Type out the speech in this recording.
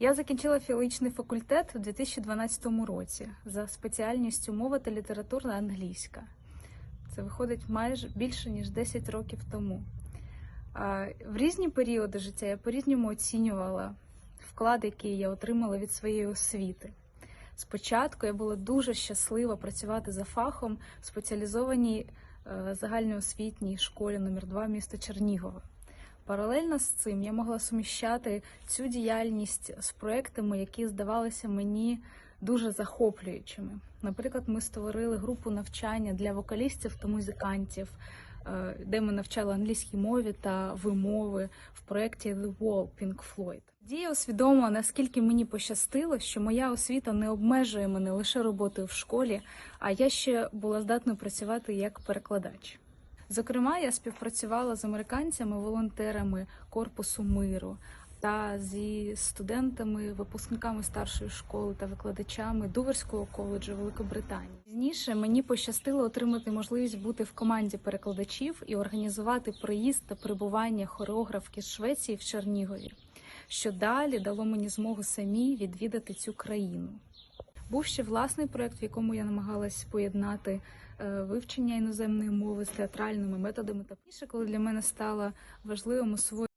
Я закінчила філологічний факультет у 2012 році за спеціальністю мова та літературна англійська. Це виходить майже більше ніж 10 років тому. В різні періоди життя я по-різному оцінювала вклад, який я отримала від своєї освіти. Спочатку я була дуже щаслива працювати за фахом в спеціалізованій е, загальноосвітній школі номер 2 міста Чернігова. Паралельно з цим я могла суміщати цю діяльність з проектами, які здавалися мені дуже захоплюючими. Наприклад, ми створили групу навчання для вокалістів та музикантів, е, де ми навчали англійській мові та вимови в проєкті The Wall Pink Floyd. Тоді я усвідомила, наскільки мені пощастило, що моя освіта не обмежує мене лише роботою в школі, а я ще була здатною працювати як перекладач. Зокрема, я співпрацювала з американцями, волонтерами Корпусу миру та зі студентами, випускниками старшої школи та викладачами Дуверського коледжу Великобританії. Пізніше мені пощастило отримати можливість бути в команді перекладачів і організувати приїзд та перебування хореографки з Швеції в Чернігові, що далі дало мені змогу самій відвідати цю країну. Був ще власний проект, в якому я намагалась поєднати е, вивчення іноземної мови з театральними методами. Та коли для мене стало важливим освоїти